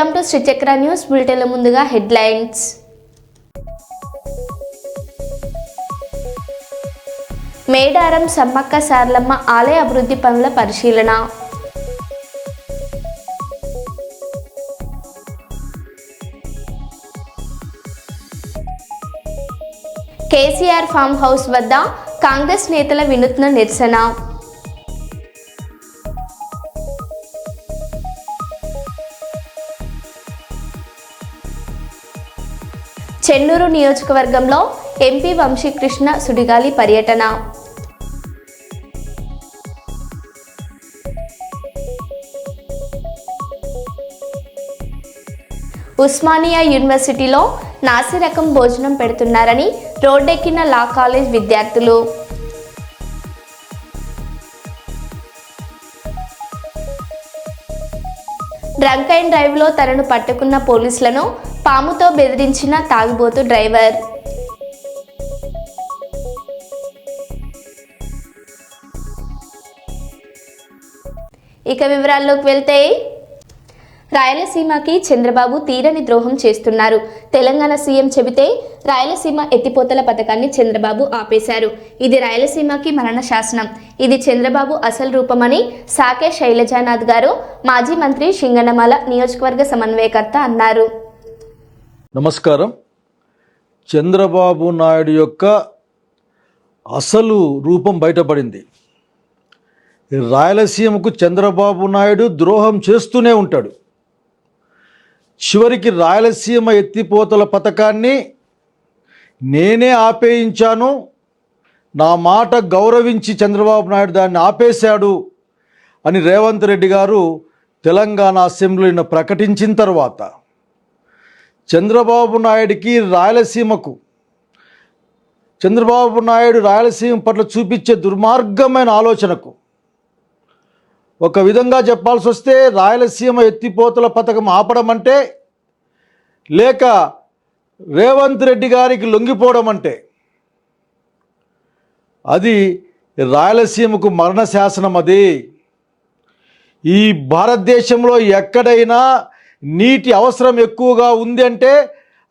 Welcome to Srichakra news బులెటిన్ల ముందుగా headlines. Medaram Sammakka Sarlamma ఆలయ అభివృద్ధి పనుల పరిశీలన. కేసీఆర్ ఫామ్ హౌస్ వద్ద కాంగ్రెస్ నేతల వినూత్న నిరసన. చెన్నూరు నియోజకవర్గంలో ఎంపీ వంశీకృష్ణ సుడిగాలి పర్యటన. ఉస్మానియా యూనివర్సిటీలో నాసిరకం భోజనం పెడుతున్నారని రోడ్డెక్కిన లా కాలేజ్ విద్యార్థులు. డ్రంక్ అండ్ డ్రైవ్లో తనను పట్టుకున్న పోలీసులను పాముతో బెదిరించిన తాగుబోతు డ్రైవర్. ఇక వివరాల్లోకి వెళ్తే రాయలసీమకి చంద్రబాబు తీరని ద్రోహం చేస్తున్నారు. తెలంగాణ సీఎం చెబితే రాయలసీమ ఎత్తిపోతల పథకాన్ని చంద్రబాబు ఆపేశారు. ఇది రాయలసీమకి మరణ శాసనం. ఇది చంద్రబాబు అసలు రూపమని సాకే శైలజానాథ్ గారు మాజీ మంత్రి సింగనమల నియోజకవర్గ సమన్వయకర్త అన్నారు. నమస్కారం. చంద్రబాబు నాయుడు యొక్క అసలు రూపం బయటపడింది. రాయలసీమకు చంద్రబాబు నాయుడు ద్రోహం చేస్తూనే ఉంటాడు. చివరికి రాయలసీమ ఎత్తిపోతల పథకాన్ని నేనే ఆపేయించాను. నా మాట గౌరవించి చంద్రబాబు నాయుడు దాన్ని ఆపేశాడు అని రేవంత్ రెడ్డి గారు తెలంగాణ అసెంబ్లీని ప్రకటించిన తర్వాత చంద్రబాబు నాయుడికి రాయలసీమకు చంద్రబాబు నాయుడు రాయలసీమ పట్ల చూపించే దుర్మార్గమైన ఆలోచనకు ఒక విధంగా చెప్పాల్సి వస్తే రాయలసీమ ఎత్తిపోతల పథకం ఆపడం అంటే లేక రేవంత్ రెడ్డి గారికి లొంగిపోవడం అంటే అది రాయలసీమకు మరణ శాసనం అది. ఈ భారతదేశంలో ఎక్కడైనా నీటి అవసరం ఎక్కువగా ఉంది అంటే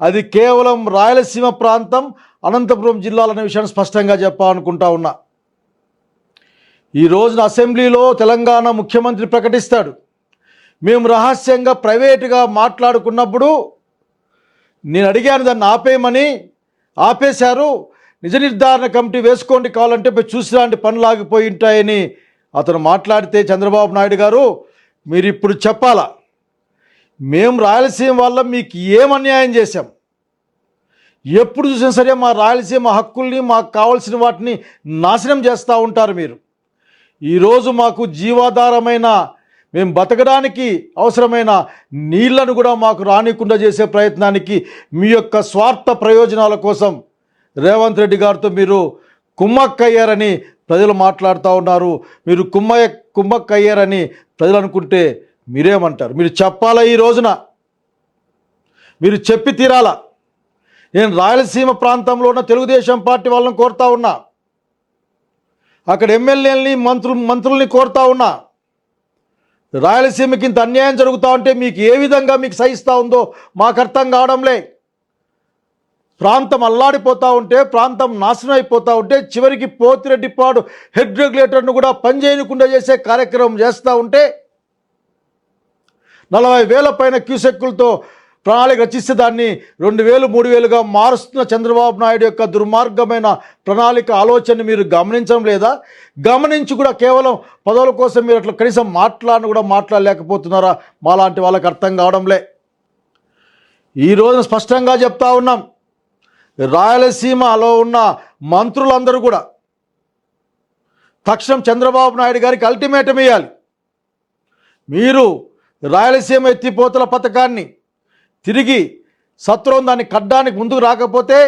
అది కేవలం రాయలసీమ ప్రాంతం అనంతపురం జిల్లాలనే విషయాన్ని స్పష్టంగా చెప్పాలనుకుంటా ఉన్నా. ఈ రోజున అసెంబ్లీలో తెలంగాణ ముఖ్యమంత్రి ప్రకటిస్తాడు. మేము రహస్యంగా ప్రైవేటుగా మాట్లాడుకున్నప్పుడు నేను అడిగాను దాన్ని ఆపేయమని ఆపేశారు. నిజ నిర్ధారణ కమిటీ వేసుకోండి కావాలంటే పోయి చూసిలాంటి పనులు ఆగిపోయి ఉంటాయని అతను మాట్లాడితే చంద్రబాబు నాయుడు గారు మీరు ఇప్పుడు చెప్పాలా? మేము రాయలసీమ వల్ల మీకు ఏం అన్యాయం చేశాం? ఎప్పుడు చూసినా సరే మా రాయలసీమ హక్కుల్ని మాకు కావాల్సిన వాటిని నాశనం చేస్తూ ఉంటారు మీరు. ఈరోజు మాకు జీవాధారమైన మేము బతకడానికి అవసరమైన నీళ్ళను కూడా మాకు రానికుండా చేసే ప్రయత్నానికి మీ యొక్క స్వార్థ ప్రయోజనాల కోసం రేవంత్ రెడ్డి గారితో మీరు కుమ్మక్కయ్యారని ప్రజలు మాట్లాడుతూ ఉన్నారు. మీరు కుమ్మయ్య కుమ్మక్కయ్యారని ప్రజలు అనుకుంటే మీరేమంటారు? మీరు చెప్పాలా ఈ రోజున? మీరు చెప్పి తీరాలా? నేను రాయలసీమ ప్రాంతంలో ఉన్న తెలుగుదేశం పార్టీ వాళ్ళని కోరుతా ఉన్నా. అక్కడ ఎమ్మెల్యేలని మంత్రు మంత్రుల్ని కోరుతా ఉన్నా. రాయలసీమకి ఇంత అన్యాయం జరుగుతూ ఉంటే మీకు ఏ విధంగా మీకు సహిస్తూ ఉందో మాకు అర్థం కావడంలే. ప్రాంతం అల్లాడిపోతూ ఉంటే ప్రాంతం నాశనం అయిపోతూ ఉంటే చివరికి పోతిరెడ్డిపాడు హెడ్ రెగ్యులేటర్ను కూడా పనిచేయకుండా చేసే కార్యక్రమం చేస్తూ ఉంటే నలభై వేల పైన క్యూసెక్కులతో ప్రణాళిక రచిస్తే దాన్ని రెండు వేలు మూడు వేలుగా మారుస్తున్న చంద్రబాబు నాయుడు యొక్క దుర్మార్గమైన ప్రణాళిక ఆలోచనని మీరు గమనించడం లేదా? గమనించి కూడా కేవలం పదవుల కోసం మీరు అట్లా కనీసం మాట్లాడిన కూడా మాట్లాడలేకపోతున్నారా? మాలాంటి వాళ్ళకి అర్థం కావడంలే. ఈ రోజున స్పష్టంగా చెప్తా ఉన్నాం. రాయలసీమలో ఉన్న మంత్రులందరూ కూడా తక్షణం చంద్రబాబు నాయుడు గారికి అల్టిమేటం వేయాలి మీరు రాయలసీమ ఎత్తిపోతల పథకాన్ని తిరిగి సత్వరం దాన్ని కట్టడానికి ముందుకు రాకపోతే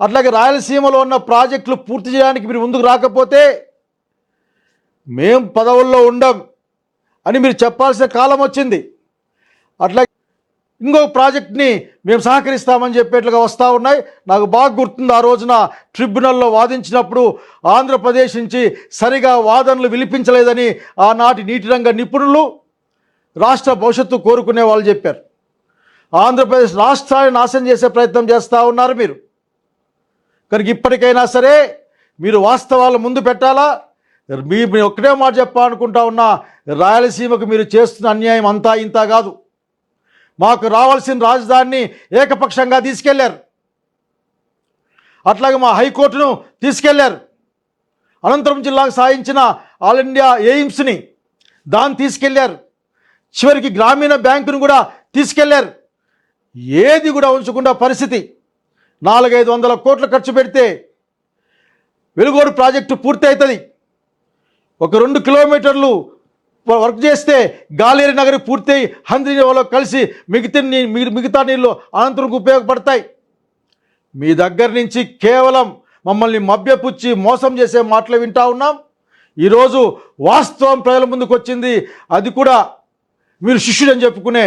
అట్లాగే రాయలసీమలో ఉన్న ప్రాజెక్టులు పూర్తి చేయడానికి మీరు ముందుకు రాకపోతే మేం పదవుల్లో ఉండం అని మీరు చెప్పాల్సిన కాలం వచ్చింది. అట్లా ఇంకో ప్రాజెక్ట్ని మేము సహకరిస్తామని చెప్పేట్లుగా వస్తూ ఉన్నాయి. నాకు బాగా గుర్తుంది ఆ రోజున ట్రిబ్యునల్లో వాదించినప్పుడు ఆంధ్రప్రదేశ్ నుంచి సరిగా వాదనలు విలిపించలేదని ఆనాటి నీటి రంగ నిపుణులు రాష్ట్ర భవిష్యత్తు కోరుకునే వాళ్ళు చెప్పారు. ఆంధ్రప్రదేశ్ రాష్ట్రాన్ని నాశనం చేసే ప్రయత్నం చేస్తూ ఉన్నారు మీరు. కనుక ఇప్పటికైనా సరే మీరు వాస్తవాలు ముందు పెట్టాలా? మీ ఒక్కటే మాట చెప్పాలనుకుంటా ఉన్న రాయలసీమకు మీరు చేస్తున్న అన్యాయం అంతా ఇంత కాదు. మాకు రావాల్సిన రాజధానిని ఏకపక్షంగా తీసుకెళ్ళారు. అట్లాగే మా హైకోర్టును తీసుకెళ్ళారు. అనంతరం జిల్లాకు సాధించిన ఆల్ ఇండియా ఎయిమ్స్ని దాన్ని తీసుకెళ్ళారు. చివరికి గ్రామీణ బ్యాంకును కూడా తీసుకెళ్ళారు. ఏది కూడా ఉంచకుండా పరిస్థితి. నాలుగైదు వందల కోట్లు ఖర్చు పెడితే వెలుగోడు ప్రాజెక్టు పూర్తి అవుతుంది ఒక రెండు కిలోమీటర్లు వర్క్ చేస్తే గాలేరు నగరి పూర్తయి హంద్రీలో కలిసి మిగతా నీ మిగతా నీళ్ళు అనంతరంకు ఉపయోగపడతాయి. మీ దగ్గర నుంచి కేవలం మమ్మల్ని మభ్యపుచ్చి మోసం చేసే మాటలు వింటా ఉన్నాం. ఈరోజు వాస్తవం ప్రజల ముందుకు వచ్చింది అది కూడా మీరు శిష్యుడని చెప్పుకునే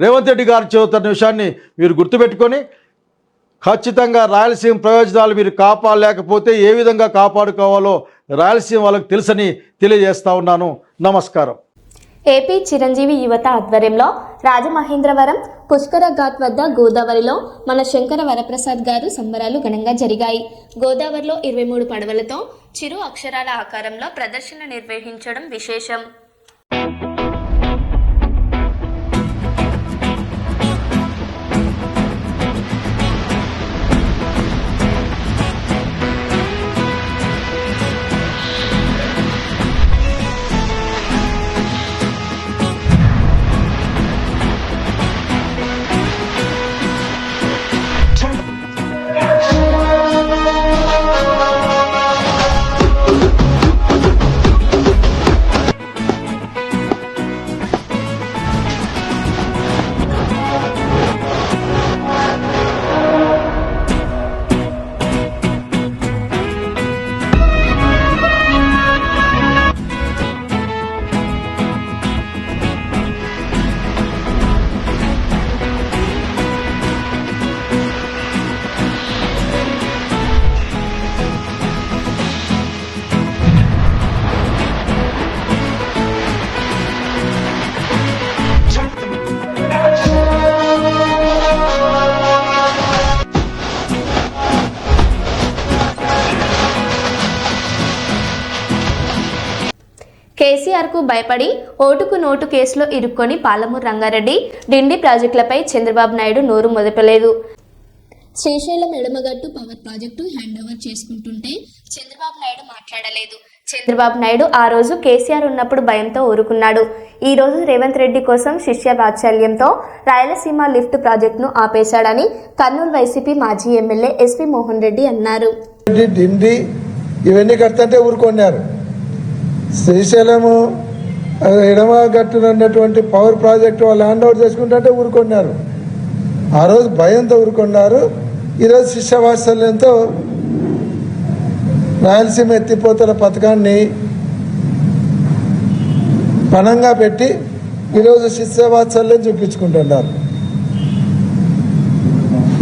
రేవంత్ రెడ్డి గారు చెబుతున్న విషయాన్ని మీరు గుర్తుపెట్టుకొని ఖచ్చితంగా రాయలసీమ ప్రయోజనాలు మీరు కాపాడలేకపోతే ఏ విధంగా కాపాడుకోవాలో రాయలసీమ వాళ్ళకి తెలుసని తెలియజేస్తా ఉన్నాను. నమస్కారం. ఏపీ చిరంజీవి యువత ఆధ్వర్యంలో రాజమహేంద్రవరం పుష్కర ఘాట్ వద్ద గోదావరిలో మన శంకర వరప్రసాద్ గారు సంబరాలు ఘనంగా జరిగాయి. గోదావరిలో ఇరవై మూడు పడవలతో చిరు అక్షరాల ఆకారంలో ప్రదర్శన నిర్వహించడం విశేషం. భయపడి ఓటుకు నోటు కేసులో ఇరుక్కొని పాలమూరు రంగారెడ్డి డిండి ప్రాజెక్టులపై చంద్రబాబు నాయుడు నోరు మొదపలేదు. శ్రీశైలం ఎడమగట్టు పవర్ ప్రాజెక్టు హ్యాండ్ ఓవర్ చేసుకుంటుంటే చంద్రబాబు నాయుడు మాట్లాడలేదు. చంద్రబాబు నాయుడు ఆ రోజు కేసీఆర్ ఉన్నప్పుడు భయంతో ఊరుకున్నాడు. ఈ రోజు రేవంత్ రెడ్డి కోసం శిష్య వాత్సల్యంతో రాయలసీమ లిఫ్ట్ ప్రాజెక్టును ఆపేశాడని కర్నూలు వైసీపీ మాజీ ఎమ్మెల్యే ఎస్పీ మోహన్ రెడ్డి అన్నారు. ఇవన్నీ కడుతుంటే ఊరుకొన్నారు. శ్రీశైలము ఎడమ గట్టున ఉన్నటువంటి పవర్ ప్రాజెక్టు వాళ్ళు హ్యాండ్ ఓవర్ చేసుకుంటుంటే ఊరుకొన్నారు. ఆ రోజు భయంతో ఊరుకున్నారు. ఈరోజు శిష్య వాత్సల్యంతో రాయలసీమ ఎత్తిపోతల పథకాన్ని పణంగా పెట్టి ఈరోజు శిష్య వాత్సల్యం చూపించుకుంటున్నారు.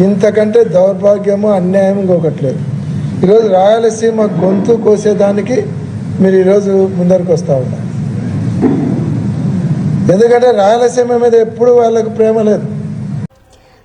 ఇంతకంటే దౌర్భాగ్యము అన్యాయం ఇంకొకట్లేదు ఈరోజు రాయలసీమ గొంతు కోసేదానికి మీరు ఈరోజు ముందరికి వస్తూ ఉన్నారు. ఎందుకంటే రాయలసీమ మీద ఎప్పుడు వాళ్ళకు ప్రేమ లేదు.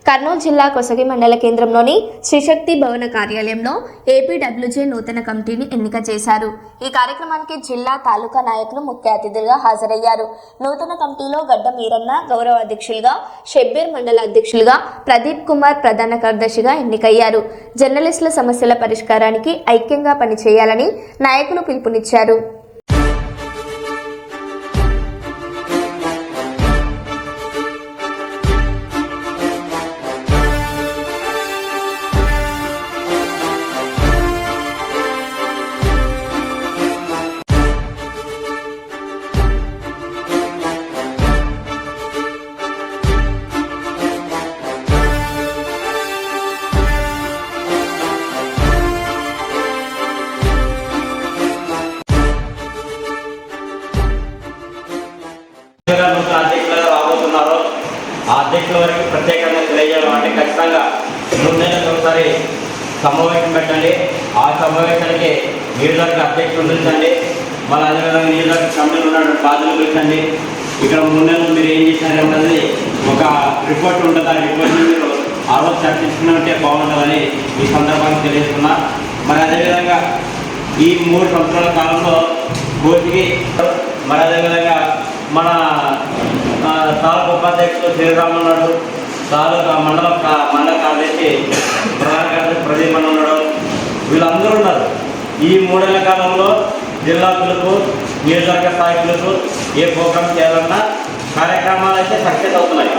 కర్నూలు జిల్లా కొసగి మండల కేంద్రంలోని శ్రీశక్తి భవన కార్యాలయంలో ఏపీడబ్ల్యూజే నూతన కమిటీని ఎన్నిక చేశారు. ఈ కార్యక్రమానికి జిల్లా తాలూకా నాయకులు ముఖ్య అతిథులుగా హాజరయ్యారు. నూతన కమిటీలో గడ్డ మీరన్న గౌరవ అధ్యక్షులుగా షెబ్బీర్ మండల అధ్యక్షులుగా ప్రదీప్ కుమార్ ప్రధాన కార్యదర్శిగా ఎన్నికయ్యారు. జర్నలిస్టుల సమస్యల పరిష్కారానికి ఐక్యంగా పనిచేయాలని నాయకులు పిలుపునిచ్చారు. సమావేశానికి నియోజకవర్గ అధ్యక్షులు పిలిచండి మళ్ళీ అదేవిధంగా నియోజకవర్గ కమిటీలు ఉన్నటువంటి బాధ్యులు పిలిచండి ఇక్కడ ముందే మీరు ఏం చేశారంటే ఒక రిపోర్ట్ ఉంటుంది. ఆ రిపోర్ట్ని మీరు ఆ రోజు చర్చించుకున్నట్టే బాగుంటుందని ఈ సందర్భాన్ని తెలియజేస్తున్నా. మరి అదేవిధంగా ఈ మూడు సంవత్సరాల కాలంలో పోటీకి మరి అదేవిధంగా మన తాలూకు తాలూకా ఉపాధ్యక్షుడు శ్రీరామ్ ఉన్నాడు. తాలూకా మండల మండల కార్యదర్శి ప్రధాన కార్యదర్శి ప్రదీప్ ఉన్నాడు. వీళ్ళందరూ ఉన్నారు. ఈ మూడేళ్ళ కాలంలో జిల్లాకులకు నియోజకవర్గ స్థాయికులకు ఏ ప్రోగ్రామ్ చేయాలన్నా కార్యక్రమాలు అయితే సక్సెస్ అవుతున్నాయి.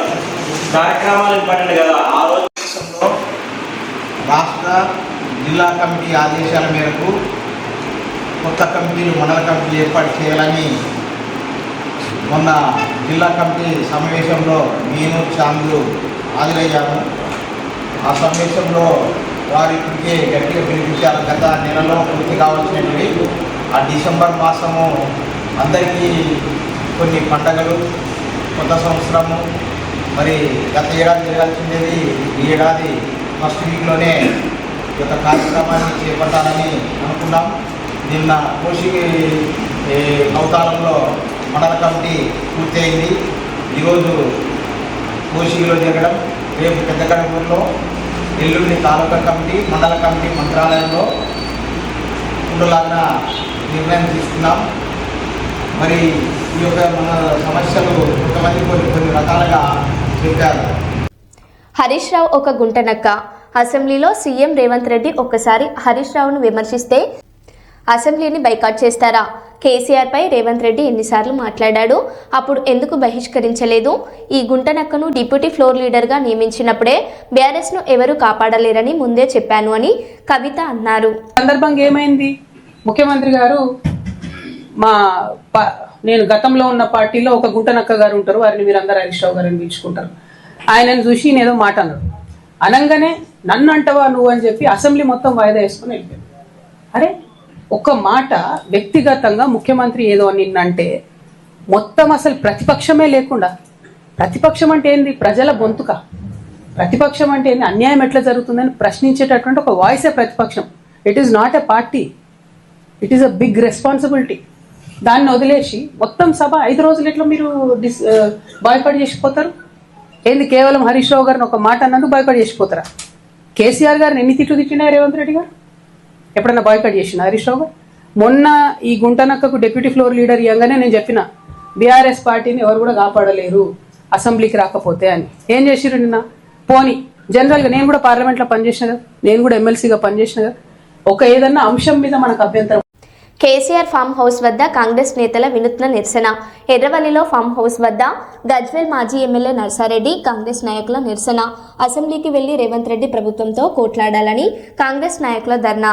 కార్యక్రమాలు ఇంపార్టెంట్ కదా. ఆ రోజు రాష్ట్ర జిల్లా కమిటీ ఆదేశాల మేరకు కొత్త కమిటీలు మండల కమిటీలు ఏర్పాటు చేయాలని మొన్న జిల్లా కమిటీ సమావేశంలో నేను చాంద్రు హాజరయ్యాను ఆ సమావేశంలో వారు ఇప్పటికే గట్టిగా పిలిపించారు. గత నెలలో పూర్తి కావాల్సినవి ఆ డిసెంబర్ మాసము అందరికీ కొన్ని పండగలు కొత్త సంవత్సరము మరి గత ఏడాది జరగాల్సిండేది ఈ ఏడాది ఫస్ట్ వీక్లోనే ఈ యొక్క కార్యక్రమాన్ని చేపట్టాలని అనుకున్నాం. నిన్న కోషి అవతారంలో మండల కమిటీ పూర్తయింది. ఈరోజు కోషిలో జరగడం రేపు పెద్దగడపూర్లో ఎల్లుండి తాలూకా కమిటీ మండల కమిటీ మంత్రాలయంలో ఉండలాగా నిర్ణయం తీసుకున్నాం. మరి ఈ యొక్క మన సమస్యలు కొంతమంది కొన్ని కొన్ని రకాలుగా చెప్పారు. హరీష్ రావు ఒక గుంటనక్క. అసెంబ్లీలో సీఎం రేవంత్ రెడ్డి ఒక్కసారి హరీష్ రావును విమర్శిస్తే అసెంబ్లీని బైకాట్ చేస్తారా? కేసీఆర్ పై రేవంత్ రెడ్డి ఎన్నిసార్లు మాట్లాడాడు. అప్పుడు ఎందుకు బహిష్కరించలేదు? ఈ గుంటనక్కను డిప్యూటీ ఫ్లోర్ లీడర్గా నియమించినప్పుడే బీఆర్ఎస్ను ఎవరు కాపాడలేరని ముందే చెప్పాను అని కవిత అన్నారు. సందర్భంగా ఏమైంది? ముఖ్యమంత్రి గారు మా ప- నేను గతంలో ఉన్న పార్టీలో ఒక గుంటనక్క గారు ఉంటారు. వారిని మీరందరూ హరీష్ రావు గారిని పిలుచుకుంటారు. ఆయనను చూసి నేను ఏదో మాట అన్నాడు అనగానే నన్ను అంటవా నువ్వు అని చెప్పి అసెంబ్లీ మొత్తం వాయిదా వేసుకుని వెళ్ళిపోయాను. అరే ఒక మాట వ్యక్తిగతంగా ముఖ్యమంత్రి ఏదో నిన్నంటే మొత్తం అసలు ప్రతిపక్షమే లేకుండా ప్రతిపక్షం అంటే ఏంది? ప్రజల గొంతుక. ప్రతిపక్షం అంటే ఏంది? అన్యాయం ఎట్లా జరుగుతుందని ప్రశ్నించేటటువంటి ఒక వాయిసే ప్రతిపక్షం. It is not a party it is a big responsibility దాన్ని వదిలేసి మొత్తం సభ ఐదు రోజులు ఎట్లా మీరు డిస్ బాయ్కాట్ చేసిపోతారు? ఏంది? కేవలం హరీష్ రావు గారిని ఒక మాట అన్నందుకు బాయ్కాట్ చేసిపోతారా? కేసీఆర్ గారిని ఎన్ని తిట్లు తిట్టినా రేవంత్ రెడ్డి గారు? ఎప్పుడన్నా బాయ్కట్ చేసిన హరీష్ రావు? మొన్న ఈ గుంటనక్కకు డిప్యూటీ ఫ్లోర్ లీడర్ ఇవ్వగానే నేను చెప్పిన బీఆర్ఎస్ పార్టీని ఎవరు కూడా కాపాడలేరు అసెంబ్లీకి రాకపోతే అని. ఏం చేసిరు నిన్న? పోని జనరల్గా నేను కూడా పార్లమెంట్లో పనిచేసిన కదా నేను కూడా ఎమ్మెల్సీగా పనిచేసిన కదా. ఒక ఏదన్నా అంశం మీద మనకు అభ్యంతరం. కేసీఆర్ ఫామ్ హౌస్ వద్ద కాంగ్రెస్ నేతల వినూత్న నిరసన. ఎర్రవల్లిలో ఫామ్ హౌస్ వద్ద గజ్వేల్ మాజీ ఎమ్మెల్యే నర్సారెడ్డి కాంగ్రెస్ నాయకుల నిరసన. అసెంబ్లీకి వెళ్ళి రేవంత్ రెడ్డి ప్రభుత్వంతో కోట్లాడాలని కాంగ్రెస్ నాయకుల ధర్నా.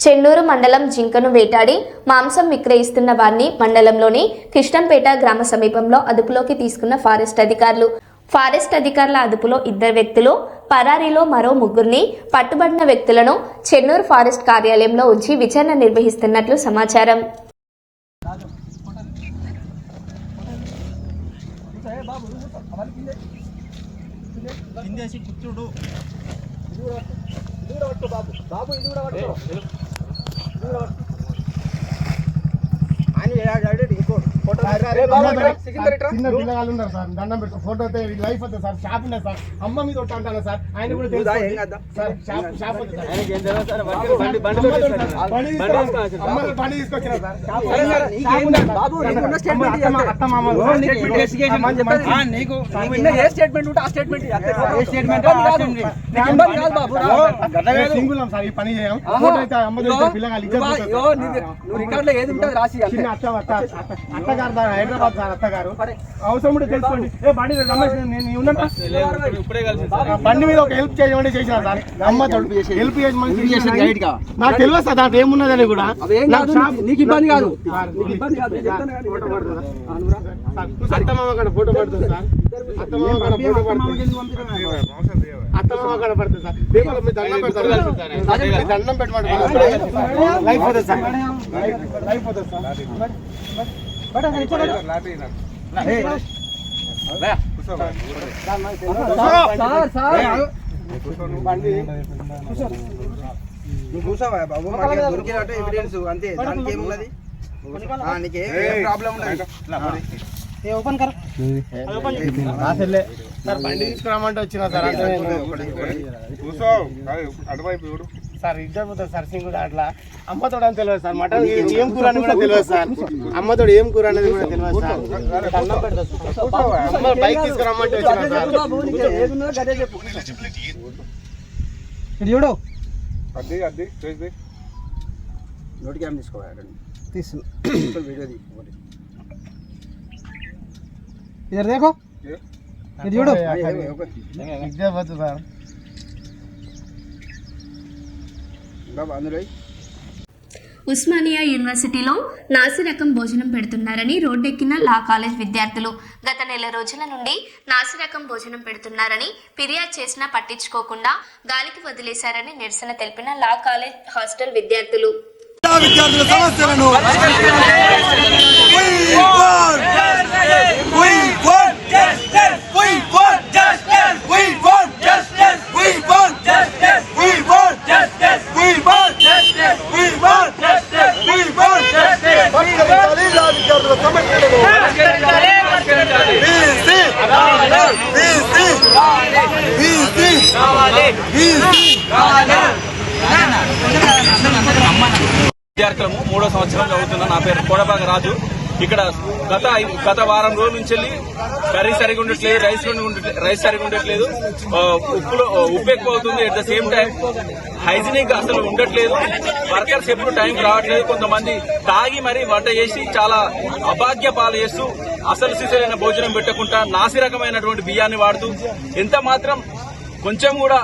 చెన్నూరు మండలం జింకను వేటాడి మాంసం విక్రయిస్తున్న వారిని మండలంలోని కిష్టంపేట గ్రామ సమీపంలో అదుపులోకి తీసుకున్న ఫారెస్ట్ అధికారులు. ఫారెస్ట్ అధికారుల అదుపులో ఇద్దరు వ్యక్తులు పరారీలో మరో ముగ్గురిని పట్టుబడిన వ్యక్తులను చెన్నూరు ఫారెస్ట్ కార్యాలయంలో ఉంచి విచారణ నిర్వహిస్తున్నట్లు సమాచారం. పిందేసి పుత్రుడు ఇది కూడా బాబు. బాబు ఇది కూడా చిన్న పిల్లగాళ్ళు ఉన్నారు సార్ దండం పెడతా. ఫోటో అయితే లైఫ్ అవుతుంది సార్ షాప్ ఉన్నది సార్. అమ్మ మీద ఒట్టు అంటాను సార్? ఆయన కూడా తెలుసు సార్ షాప్ షాప్ అమ్మ బండి తీసుకొచ్చిన సార్. స్టేట్మెంట్ ఉంటే ఆ సింగులం సార్. ఈ పని చేయం. ఫోటో అయితే అమ్మ పిల్లగాళ్ళు నువ్వు రికార్డులో ఏది ఉంటుంది రాసి అత్తగారు హైదరాబాద్ సార్ అత్తగారు. అవసరం ఉంటే తెలుసుకోండి. ఏ బండి రమేష్ నేను మీద ఒక హెల్ప్ చేయమంటే చేసిన సార్. హెల్ప్ చేయమని. నాకు తెలియదు సార్ దాంట్లో ఏమున్నదని కూడా. నాకు ఇబ్బంది కాదు. కానీ ఫోటో పడుతుందా? సార్, అత్త మామ కాడ ఫోటో పడుతుంది సార్ అత్త మామ కాడ ఫోటో పడుతుంది అత్త మామ కాడ పడుతుంది సార్. దీపాలు మీ దండం సార్. మీ దండం పెట్టమంటారు లైఫ్ అవుతుంది సార్. లైఫ్ అవుతుంది సార్. Sir, sir. నువ్వు కూర్చోవా బాబు? మనకి దొరికినట్టు ఎవిడెన్స్ అంతే దానికి ఏమున్నది నీకే ప్రాబ్లం ఉండదు. సార్ బండి తీసుకురామంటే వచ్చిన సార్ అంటే సార్ ఇద్దరు పోతారు సార్ సింగు అట్లా. అమ్మతోడు అని తెలియదు సార్ మటన్ ఏం కూర అని కూడా తెలియదు సార్. అమ్మతోడు ఏం కూర అనేది కూడా తెలియదు సార్. అన్నం పెడతా బైక్ వచ్చిన సార్. చూడు. నోటి క్యామ్ తీసుకోవాలి? తీసు వీడియో ఇద్దరు దేకో ఇది చూడు ఇదే పోతుంది సార్ బాబు అందులో ఉస్మానియా యూనివర్సిటీలో నాసి రకం భోజనం పెడుతున్నారని రోడ్డెక్కిన లా కాలేజ్ విద్యార్థులు గత నెల రోజుల నుండి నాసి రకం భోజనం పెడుతున్నారని ఫిర్యాదు చేసినా పట్టించుకోకుండా గాలికి వదిలేశారని నిరసన తెలిపిన లా కాలేజ్ హాస్టల్ విద్యార్థులు. విద్యార్థుల సమస్యలను విద్యార్థుల సమస్యలను విద్యార్థులము మూడో సంవత్సరం చదువుతున్నా నా పేరు కోడబాగ రాజు. ఇక్కడ గత గత వారం రోజుల నుంచి వెళ్ళి కర్రీ సరిగా ఉండట్లేదు రైస్ రైస్ సరిగా ఉండట్లేదు ఉప్పులో ఉప్పు ఎక్కువ అవుతుంది. At the same time hygienic అసలు ఉండట్లేదు. వర్కర్స్ ఎప్పుడు టైం రావట్లేదు. కొంతమంది తాగి మరీ వంట చేసి చాలా అభాగ్య పాలు చేస్తూ అసలు సిసలైన భోజనం పెట్టకుండా నాసి రకమైనటువంటి బియ్యాన్ని వాడుతూ ఎంత మాత్రం కొంచెం కూడా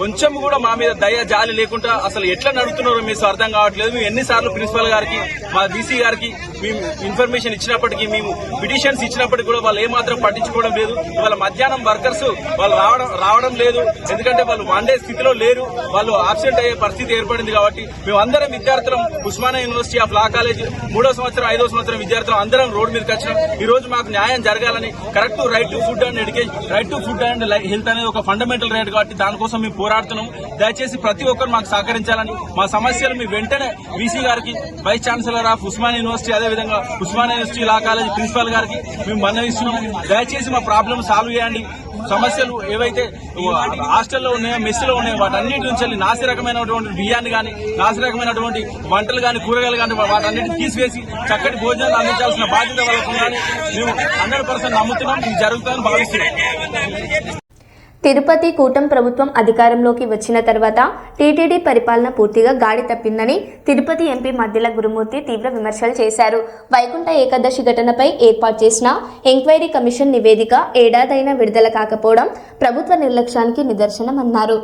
కొంచెం కూడా మా మీద దయ జాలి లేకుండా అసలు ఎట్లా నడుపుతున్నారో మీకు అర్థం కావట్లేదు. మేము ఎన్నిసార్లు ప్రిన్సిపల్ గారికి మా డీసీ గారికి మేము ఇన్ఫర్మేషన్ ఇచ్చినప్పటికీ మేము పిటిషన్స్ ఇచ్చినప్పటికీ కూడా వాళ్ళు ఏమాత్రం పట్టించుకోవడం లేదు. వాళ్ళ మధ్యాహ్నం వర్కర్స్ వాళ్ళు రావడం రావడం లేదు. ఎందుకంటే వాళ్ళు వండే స్థితిలో లేరు. వాళ్ళు ఆబ్సెంట్ అయ్యే పరిస్థితి ఏర్పడింది కాబట్టి మేము అందరం విద్యార్థులం Osmania university of law college మూడో సంవత్సరం ఐదో సంవత్సరం విద్యార్థులం అందరం రోడ్ మీదకి వచ్చినాం. ఈ రోజు మాకు న్యాయం జరగాలని correct right to food and education right to food and health అనేది ఒక ఫండమెంటల్ రైట్ కాబట్టి దానికోసం మేము పోరాడుతున్నాం దయచేసి ప్రతి ఒక్కరు మాకు సహకరించాలని మా సమస్యలు మీ వెంటనే వీసీ గారికి vice chancellor of Osman university అదేవిధంగా Osman university law college principal గారికి మేము మన్నవిస్తున్నాం దయచేసి మా ప్రాబ్లమ్ సాల్వ్ చేయండి. సమస్యలు ఏవైతే హాస్టల్లో ఉన్నాయో మెస్సులో ఉన్నాయో వాటన్నిటి నుంచి వెళ్ళి నాసి రకమైనటువంటి బియ్యాన్ని కానీ నాసి రకమైనటువంటి వంటలు కానీ కూరగాయలు కానీ వాటన్నిటిని తీసివేసి చక్కటి భోజనాలు అందించాల్సిన బాధ్యత వాళ్ళకు ఉందని మేము హండ్రెడ్ పర్సెంట్ నమ్ముతున్నాం. ఇది జరుగుతుందని భావిస్తున్నాం. తిరుపతి కూటం ప్రభుత్వం అధికారంలోకి వచ్చిన తర్వాత టీటీడీ పరిపాలన పూర్తిగా గాడి తప్పిందని తిరుపతి ఎంపీ మధ్యల గురుమూర్తి తీవ్ర విమర్శలు చేశారు. వైకుంఠ ఏకాదశి ఘటనపై ఏర్పాటు చేసిన ఎంక్వైరీ కమిషన్ నివేదిక ఏడాదైనా విడుదల కాకపోవడం ప్రభుత్వ నిర్లక్ష్యానికి నిదర్శనమన్నారు.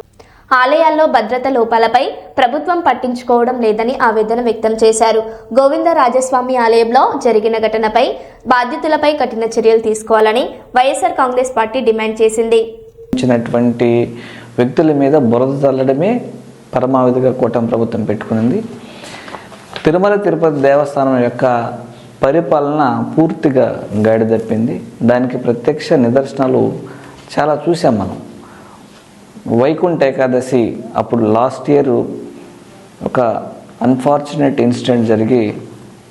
ఆలయాల్లో భద్రత లోపాలపై ప్రభుత్వం పట్టించుకోవడం లేదని ఆవేదన వ్యక్తం చేశారు. గోవింద రాజస్వామి ఆలయంలో జరిగిన ఘటనపై బాధితులపై కఠిన చర్యలు తీసుకోవాలని వైఎస్ఆర్ కాంగ్రెస్ పార్టీ డిమాండ్ చేసింది. ఇచ్చినటువంటి వ్యక్తుల మీద బురద చల్లడమే పరమావధిగా కూటమి ప్రభుత్వం పెట్టుకునింది. తిరుమల తిరుపతి దేవస్థానం యొక్క పరిపాలన పూర్తిగా గాడి తప్పింది. దానికి ప్రత్యక్ష నిదర్శనాలు చాలా చూసాం మనం. వైకుంఠ ఏకాదశి అప్పుడు లాస్ట్ ఇయర్ ఒక అన్ఫార్చునేట్ ఇన్సిడెంట్ జరిగి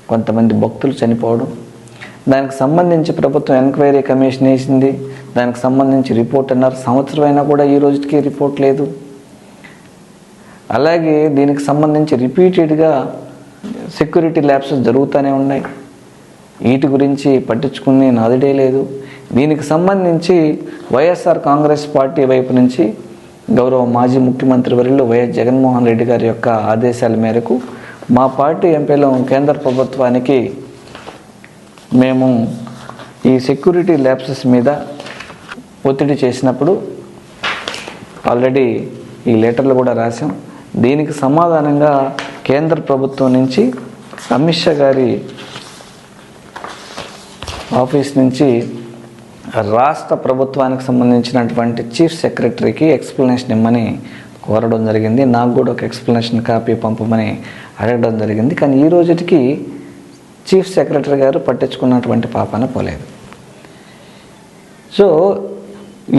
కొంతమంది భక్తులు చనిపోవడం దానికి సంబంధించి ప్రభుత్వం ఎంక్వైరీ కమిషన్ వేసింది. దానికి సంబంధించి రిపోర్ట్ అన్నారు. సంవత్సరం అయినా కూడా ఈ రోజుకి రిపోర్ట్ లేదు. అలాగే దీనికి సంబంధించి రిపీటెడ్గా సెక్యూరిటీ ల్యాబ్సెస్ జరుగుతూనే ఉన్నాయి. వీటి గురించి పట్టించుకునే నాదుడే లేదు. దీనికి సంబంధించి వైఎస్ఆర్ కాంగ్రెస్ పార్టీ వైపు నుంచి గౌరవ మాజీ ముఖ్యమంత్రి వర్యులు వైఎస్ జగన్మోహన్ రెడ్డి గారి యొక్క ఆదేశాల మేరకు మా పార్టీ ఎంపీలు కేంద్ర ప్రభుత్వానికి మేము ఈ సెక్యూరిటీ ల్యాబ్సెస్ మీద ఒత్తిడి చేసినప్పుడు ఆల్రెడీ ఈ లెటర్లు కూడా రాసాం దీనికి సమాధానంగా కేంద్ర ప్రభుత్వం నుంచి అమిత్ షా గారి ఆఫీస్ నుంచి రాష్ట్ర ప్రభుత్వానికి సంబంధించినటువంటి చీఫ్ సెక్రటరీకి ఎక్స్ప్లెనేషన్ ఇమ్మని కోరడం జరిగింది. నాకు కూడా ఒక ఎక్స్ప్లెనేషన్ కాపీ పంపమని అడగడం జరిగింది. కానీ ఈ రోజుకి చీఫ్ సెక్రటరీ గారు పట్టించుకున్నటువంటి పాపన పోలేదు. సో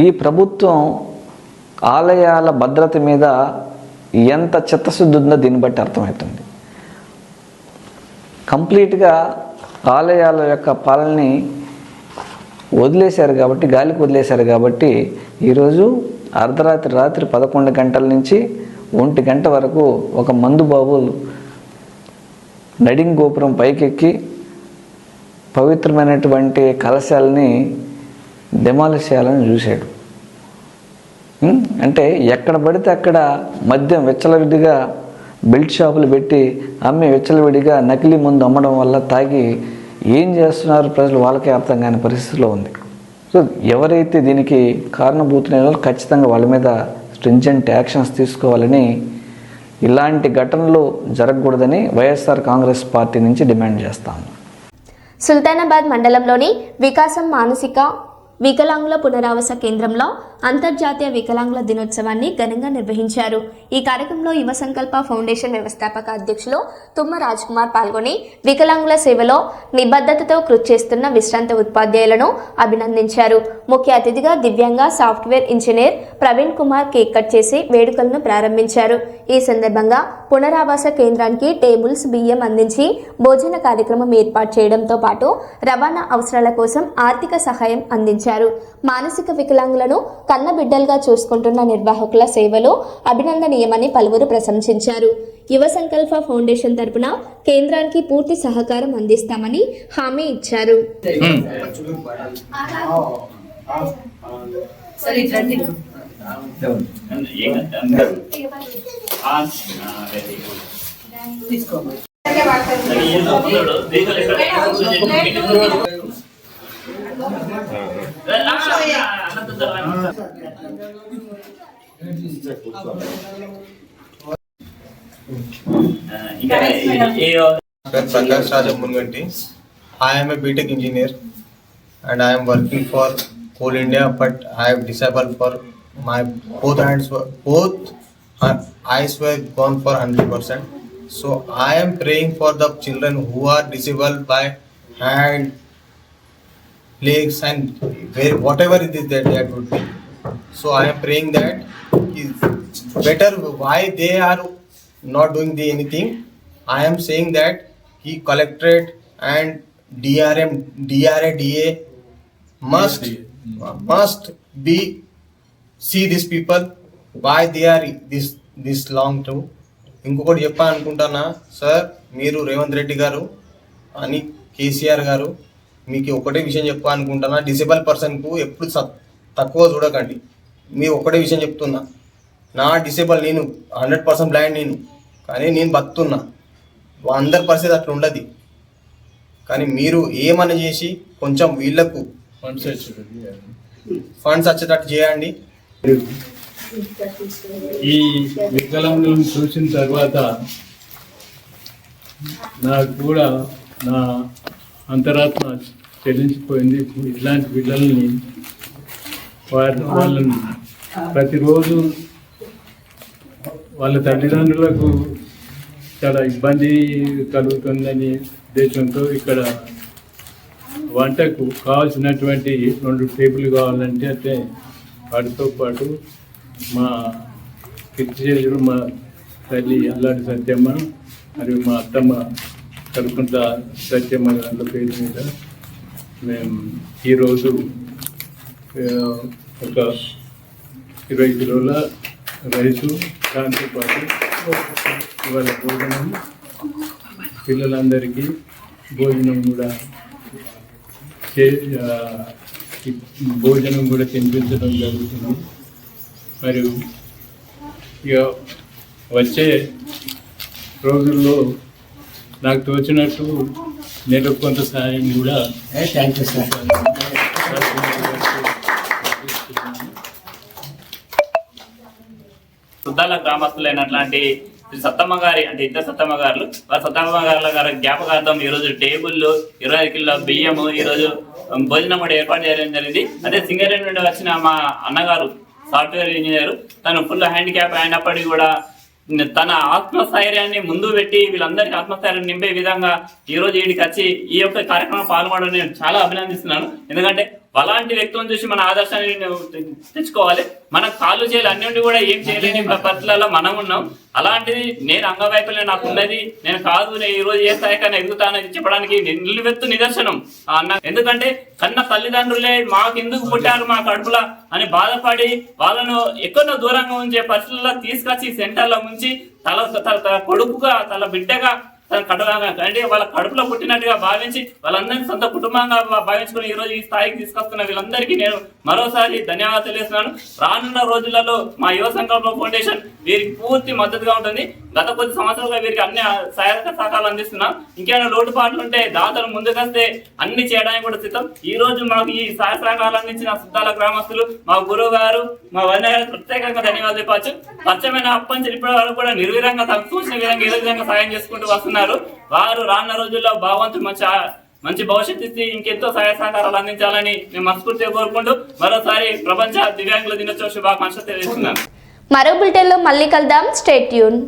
ఈ ప్రభుత్వం ఆలయాల భద్రత మీద ఎంత చిత్తశుద్ధి ఉందో దీన్ని బట్టి అర్థమవుతుంది. కంప్లీట్గా ఆలయాల యొక్క పాలనని వదిలేశారు కాబట్టి గాలికి వదిలేశారు కాబట్టి ఈరోజు అర్ధరాత్రి రాత్రి పదకొండు గంటల నుంచి ఒంటి గంట వరకు ఒక మందు బాబు నడింగ్ గోపురం పైకెక్కి పవిత్రమైనటువంటి కలశాలని డెమాలిష్ చేయాలని చూశాడు అంటే ఎక్కడ పడితే అక్కడ మద్యం విచ్చలవిడిగా బెల్ట్ షాపులు పెట్టి అమ్మి విచ్చలవిడిగా నకిలీ మందు అమ్మడం వల్ల తాగి ఏం చేస్తున్నారు ప్రజలు వాళ్ళకే అర్థం కాని పరిస్థితిలో ఉంది. సో ఎవరైతే దీనికి కారణభూతులైన వాళ్ళు ఖచ్చితంగా వాళ్ళ మీద స్ట్రింజెంట్ యాక్షన్స్ తీసుకోవాలని ఇలాంటి ఘటనలు జరగకూడదని వైఎస్ఆర్ కాంగ్రెస్ పార్టీ నుంచి డిమాండ్ చేస్తాము. సుల్తానాబాద్ మండలంలోని వికాసం మానసిక వికలాంగుల పునరావాస కేంద్రంలో అంతర్జాతీయ వికలాంగుల దినోత్సవాన్ని ఘనంగా నిర్వహించారు. ఈ కార్యక్రమంలో యువ సంకల్ప ఫౌండేషన్ వ్యవస్థాపక అధ్యక్షులు తుమ్మ రాజ్ కుమార్ పాల్గొని వికలాంగుల సేవలో నిబద్ధతతో కృషి చేస్తున్న విశ్రాంత ఉపాధ్యాయులను అభినందించారు. ముఖ్య అతిథిగా దివ్యాంగ software engineer Praveen Kumar cake cut చేసి వేడుకలను ప్రారంభించారు. ఈ సందర్భంగా పునరావాస కేంద్రానికి టేబుల్స్ బియ్యం అందించి భోజన కార్యక్రమం ఏర్పాటు చేయడంతో పాటు రవాణా అవసరాల కోసం ఆర్థిక సహాయం అందించారు. మానసిక వికలాంగులను కన్న బిడ్డలుగా చూసుకుంటున్న నిర్వాహకుల సేవలు అభినందనీయమని పలువురు ప్రశంసించారు. యువ సంకల్ప ఫౌండేషన్ తరపున కేంద్రానికి పూర్తి సహకారం అందిస్తామని హామీ ఇచ్చారు. I am a BTech engineer and I am working for Coal India, but I have disabled for my both hands were both eyes were gone for hundred percent. So I am praying for the children who are disabled by hand, legs, and where, whatever it is that that would be. So I am praying that is better why they are not doing the anything. I am saying that he collectorate and DRM, DRA, DA must must be see these people why they are this this long to ఇంకొకటి చెప్పా అనుకుంటానా sir మీరు రేవంత్ రెడ్డి గారు అని కేసీఆర్ గారు మీకు ఒకటే విషయం చెప్పా అనుకుంటానా డిసేబుల్ పర్సన్కు ఎప్పుడు తక్కువ చూడకండి. మీరు ఒకటే విషయం చెప్తున్నా. నా డిసేబుల్ నేను హండ్రెడ్ పర్సెంట్ బ్లైండ్ నేను కానీ నేను బతున్నా అందరి పరిస్థితి అట్లా ఉండదు. కానీ మీరు ఏమని చేసి కొంచెం వీళ్ళకు ఫండ్స్ వచ్చేటట్టు చేయండి. ఈ వికలాంగులను చూసిన తర్వాత నాకు కూడా నా అంతరాత్మ చెల్లించిపోయింది. ఇట్లాంటి పిల్లల్ని వారి వాళ్ళని ప్రతిరోజు వాళ్ళ తల్లిదండ్రులకు చాలా ఇబ్బంది కలుగుతుందని ఉద్దేశంతో ఇక్కడ వంటకు కావాల్సినటువంటి రెండు టేబుల్ కావాలంటే అంటే వాటితో పాటు మా పిచ్చిచేయుడు మా తల్లి అల్లాడి సత్యమ్మ మరియు మా అత్తమ్మ కలుపుకుంట సత్యమ్మ గారి పేరు మీద మేము ఈరోజు ఒక ఇరవై కిలోల రైసు దాంతోపాటు ఇవాళ భోజనం. పిల్లలందరికీ భోజనం కూడా చే భోజనం కూడా తినిపించడం జరుగుతుంది. మరియు ఇక వచ్చే రోజుల్లో నాకు తోచినట్టు నేను కొంత సహాయం కూడా థ్యాంక్ యూ సార్ సుద్దాల గ్రామస్తులైనట్లాంటి సత్తమ్మ గారి అంటే ఇద్దరు సత్తమ్మ గారు వారి సత్తమ్మ గారుల గారి జ్ఞాపకార్థం ఈ రోజు టేబుల్ ఇరవై ఐదు కిలో బియ్యము ఈ రోజు ఉమ్, భోజనం కూడా ఏర్పాటు చేయడం జరిగింది. అదే సింగరేణి నుండి వచ్చిన మా అన్నగారు సాఫ్ట్వేర్ ఇంజనీర్. తను ఫుల్ హ్యాండిక్యాప్ అయినప్పటికీ కూడా తన ఆత్మస్థైర్యాన్ని ముందు పెట్టి వీళ్ళందరికీ ఆత్మస్థైర్యాన్ని నింపే విధంగా ఈ రోజు వీడికి వచ్చి ఈ యొక్క కార్యక్రమం పాల్గొనడం నేను చాలా అభినందిస్తున్నాను. ఎందుకంటే అలాంటి వ్యక్తులను చూసి మన ఆదర్శాన్ని తెచ్చుకోవాలి. మన కాళ్ళు చేయాలి అన్నింటి కూడా ఏం చేయలేని పరిస్థితులలో మనం ఉన్నాం. అలాంటిది నేను అంగవైకల్యం నాకు ఉన్నది. నేను కాదు నేను ఈ రోజు ఏ స్థాయికైనా ఎదుగుతానని చెప్పడానికి నిలువెత్తు నిదర్శనం అన్న. ఎందుకంటే కన్న తల్లిదండ్రులే మాకు ఎందుకు పుట్టారు మా కడుపులా అని బాధపడి వాళ్ళను ఎక్కడో దూరంగా ఉంచే పరిస్థితుల్లో తీసుకొచ్చి సెంటర్లో ఉంచి తల తల కొడుకుగా తల బిడ్డగా తన కడలాగా అంటే వాళ్ళ కడుపులో పుట్టినట్టుగా భావించి వాళ్ళందరినీ సొంత కుటుంబంగా భావించుకుని ఈ రోజు ఈ స్థాయికి తీసుకొస్తున్న వీళ్ళందరికీ నేను మరోసారి ధన్యవాదాలు తెలియజేస్తున్నాను రానున్న రోజులలో మా యువ సంకల్ప ఫౌండేషన్ వీరికి పూర్తి మద్దతుగా ఉంటుంది. గత కొద్ది సంవత్సరాలుగా వీరికి అన్ని సహాయక సహకారాలు అందిస్తున్నాం. ఇంకేమైనా లోటుపాట్లు ఉంటే దాతలు ముందుకొస్తే అన్ని చేయడానికి కూడా సిద్ధం. ఈ రోజు మాకు ఈ సహాయ సహకారాలు అందించిన సుద్దాల గ్రామస్తులు మా గురువు గారు మా వదిన గారు ప్రత్యేకంగా ధన్యవాదాలు చెప్పచ్చు స్వచ్ఛమైన అప్పంచి ఇప్పటి వరకు కూడా నిర్విధంగా తనకు చూసిన విధంగా ఏదో విధంగా సాయం చేసుకుంటూ వస్తున్నారు. వారు రానున్న రోజుల్లో భగవంతుడు మంచి మంచి భవిష్యత్తు ఇచ్చి ఇంకెంతో సహాయ సహకారాలు అందించాలని మేము మనస్ఫూర్తిగా కోరుకుంటూ మరోసారి ప్రపంచ దివ్యాంగుల దినోత్సవ శుభాకాంక్షలు తెలియజేస్తున్నాను. మరో బులెటిన్లో మళ్ళీ కలుద్దాం. Stay tuned.